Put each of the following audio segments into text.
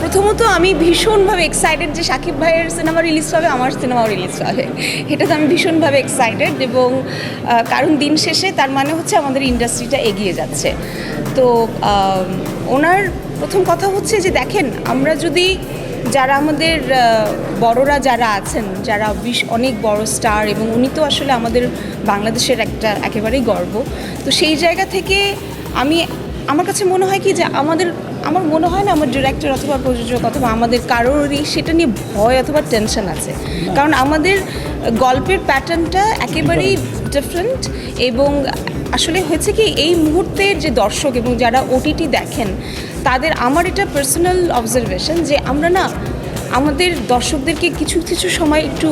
প্রথমত আমি ভীষণভাবে এক্সাইটেড যে সাকিব ভাইয়ের সিনেমা রিলিজ হবে, আমার সিনেমাও রিলিজ হবে। এটাতে আমি ভীষণভাবে এক্সাইটেড এবং কারণ দিন শেষে তার মানে হচ্ছে আমাদের ইন্ডাস্ট্রিটা এগিয়ে যাচ্ছে। তো ওনার প্রথম কথা হচ্ছে যে দেখেন, আমরা যদি যারা আমাদের বড়রা যারা আছেন, যারা বিশ, অনেক বড় স্টার এবং উনি তো আসলে আমাদের বাংলাদেশের একটা একেবারেই গর্ব, তো সেই জায়গা থেকে আমি, আমার কাছে মনে হয় কি যে আমাদের আমার মনে হয় না আমার ডিরেক্টর অথবা প্রযোজক অথবা আমাদের কারোরই সেটা নিয়ে ভয় অথবা টেনশন আছে। কারণ আমাদের গল্পের প্যাটার্নটা একেবারেই ডিফারেন্ট এবং আসলে হয়েছে কি, এই মুহূর্তের যে দর্শক এবং যারা ওটিটি দেখেন, তাদের আমার এটা পার্সোনাল অবজারভেশন যে আমরা না আমাদের দর্শকদেরকে কিছু কিছু সময় একটু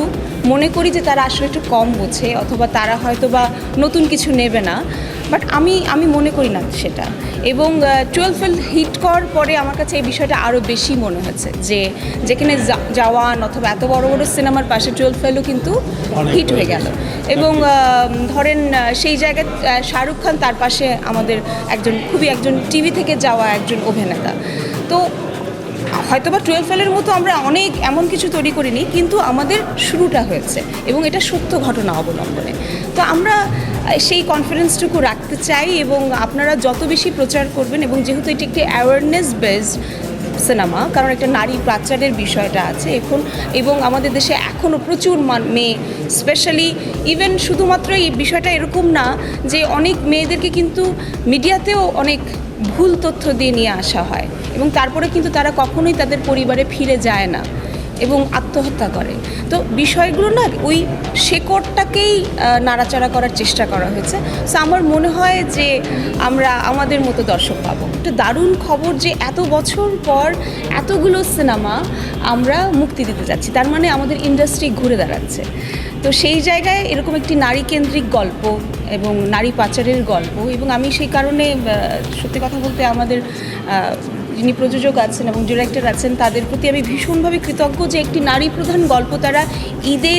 মনে করি যে তারা আসলে একটু কম বোঝে অথবা তারা হয়তো বা নতুন কিছু নেবে না। বাট আমি আমি মনে করি না সেটা। এবং টুয়েলভ ফেল হিট করার পরে আমার কাছে এই বিষয়টা আরও বেশি মনে হয়েছে যে যেখানে জওয়ান অথবা এত বড় বড় সিনেমার পাশে টুয়েলভ ফেলও কিন্তু হিট হয়ে গেল। এবং ধরেন সেই জায়গায় শাহরুখ খান তার পাশে আমাদের একজন খুবই একজন টিভি থেকে যাওয়া একজন অভিনেতা। তো হয়তো বা টুয়েলভ ফেলের মতো আমরা অনেক এমন কিছু তৈরি করিনি কিন্তু আমাদের শুরুটা হয়েছে এবং এটা সত্য ঘটনা অবলম্বনে। তো আমরা সেই কনফিডেন্সটুকু রাখতে চাই এবং আপনারা যত বেশি প্রচার করবেন এবং যেহেতু এটি একটি অ্যাওয়ারনেস বেসড সিনেমা কারণ একটা নারী পাচারের বিষয়টা আছে এখন, এবং আমাদের দেশে এখনও প্রচুর মেয়ে স্পেশালি ইভেন শুধুমাত্র এই বিষয়টা এরকম না যে অনেক মেয়েদেরকে কিন্তু মিডিয়াতেও অনেক ভুল তথ্য দিয়ে নিয়ে আসা হয় এবং তারপরে কিন্তু তারা কখনোই তাদের পরিবারে ফিরে যায় না। এবং আত্মহত্যা করে। তো বিষয়গুলো না ওই শেকড়টাকেই নাড়াচাড়া করার চেষ্টা করা হয়েছে। সো আমার মনে হয় যে আমরা আমাদের মতো দর্শক পাবো। একটা দারুণ খবর যে এত বছর পর এতগুলো সিনেমা আমরা মুক্তি দিতে যাচ্ছি। তার মানে আমাদের ইন্ডাস্ট্রি ঘুরে দাঁড়াচ্ছে। তো সেই জায়গায় এরকম একটি নারী কেন্দ্রিক গল্প এবং নারী পাচারের গল্প। এবং আমি সেই কারণে সত্যি কথা বলতে আমাদের যিনি প্রযোজক আছেন এবং ডিরেক্টর আছেন, তাদের প্রতি আমি ভীষণভাবে কৃতজ্ঞ যে একটি নারী প্রধান গল্প তারা ঈদে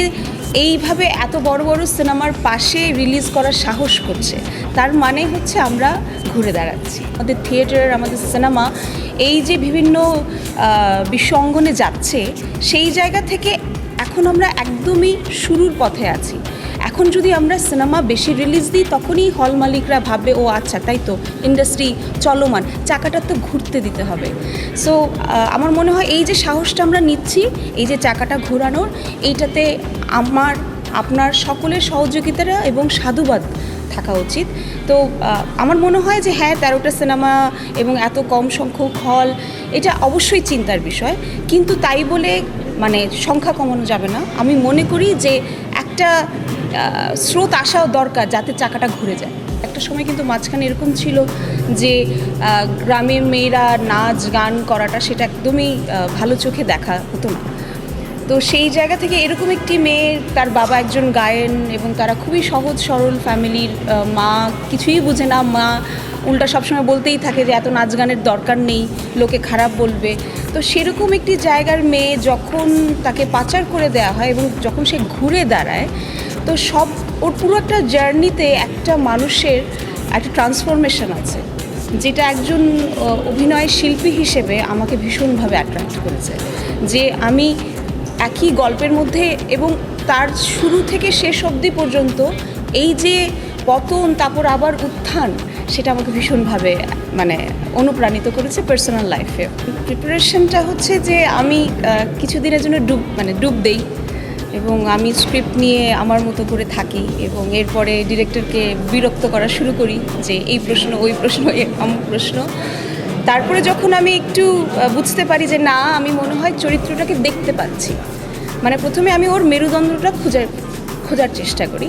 এইভাবে এত বড় বড় সিনেমার পাশে রিলিজ করার সাহস করছে। তার মানে হচ্ছে আমরা ঘুরে দাঁড়াচ্ছি। আমাদের থিয়েটার আমাদের সিনেমা এই যে বিভিন্ন অঙ্গনে যাচ্ছে, সেই জায়গা থেকে এখন আমরা একদমই শুরুর পথে আছি। এখন যদি আমরা সিনেমা বেশি রিলিজ দিই, তখনই হল মালিকরা ভাববে, ও আচ্ছা তাই তো ইন্ডাস্ট্রি চলমান, চাকাটা তো ঘুরতে দিতে হবে। সো আমার মনে হয় এই যে সাহসটা আমরা নিচ্ছি, এই যে চাকাটা ঘোরানোর, এইটাতে আমার, আপনার সকলের সহযোগিতারা এবং সাধুবাদ থাকা উচিত। তো আমার মনে হয় যে হ্যাঁ তেরোটা সিনেমা এবং এত কম সংখ্যক হল এটা অবশ্যই চিন্তার বিষয়। কিন্তু তাই বলে মানে সংখ্যা কমানো যাবে না। আমি মনে করি যে একটা স্রোত আসাও দরকার যাতে চাকাটা ঘুরে যায়। একটা সময় কিন্তু মাঝখানে এরকম ছিল যে গ্রামের মেয়েরা নাচ, গান করাটা সেটা একদমই ভালো চোখে দেখা হতো না। তো সেই জায়গা থেকে এরকম একটি মেয়ে, তার বাবা একজন গায়েন এবং তারা খুবই সহজ, সরল ফ্যামিলির মা কিছুই বুঝে না। মা উল্টা সবসময় বলতেই থাকে যে এত নাচ গানের দরকার নেই, লোকে খারাপ বলবে। তো সেরকম একটি জায়গার মেয়ে যখন তাকে পাচার করে দেওয়া হয় এবং যখন সে ঘুরে দাঁড়ায়, তো সব, ওর পুরো একটা জার্নিতে একটা মানুষের একটা ট্রান্সফরমেশন আছে, যেটা একজন অভিনয় শিল্পী হিসেবে আমাকে ভীষণভাবে অ্যাট্রাক্ট করেছে। যে আমি একই গল্পের মধ্যে এবং তার শুরু থেকে শেষ অবধি পর্যন্ত এই যে পতন, তারপর আবার উত্থান সেটা আমাকে ভীষণভাবে মানে অনুপ্রাণিত করেছে পার্সোনাল লাইফে প্রিপারেশনটা হচ্ছে যে আমি কিছুদিনের জন্য ডুব মানে ডুব দেই এবং আমি স্ক্রিপ্ট নিয়ে আমার মতো করে থাকি এবং এরপরে ডিরেক্টরকে বিরক্ত করা শুরু করি যে এই প্রশ্ন, ওই প্রশ্ন, এ অমুক প্রশ্ন। তারপরে যখন আমি একটু বুঝতে পারি যে না, আমি মনে হয় চরিত্রটাকে দেখতে পাচ্ছি। মানে প্রথমে আমি ওর মেরুদণ্ডটা খোঁজার খোঁজার চেষ্টা করি।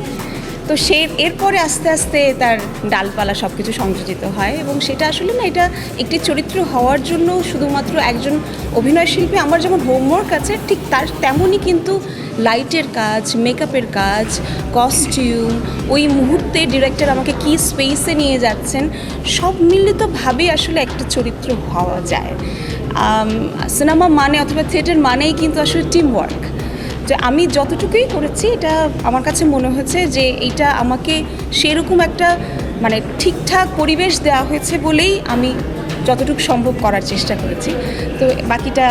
তো সে এরপরে আস্তে আস্তে তার ডালপালা সব কিছু সংযোজিত হয় এবং সেটা আসলে না, এটা একটি চরিত্র হওয়ার জন্য শুধুমাত্র একজন অভিনয় শিল্পী, আমার যেমন হোমওয়ার্ক আছে, ঠিক তার তেমনই কিন্তু লাইটের কাজ মেকআপের কাজ কস্টিউম ওই মুহূর্তে ডিরেক্টর আমাকে কি স্পেসে নিয়ে যাচ্ছেন, সব মিলিতভাবে আসলে একটা চরিত্র হওয়া যায়। সিনেমা মানে অথবা থিয়েটার মানেই কিন্তু আসলে টিম ওয়ার্ক যে আমি যতটুকুই করেছি, এটা আমার কাছে মনে হয়েছে যে এইটা আমাকে সেরকম একটা মানে ঠিকঠাক পরিবেশ দেওয়া হয়েছে বলেই আমি যতটুকু সম্ভব করার চেষ্টা করেছি। তো বাকিটা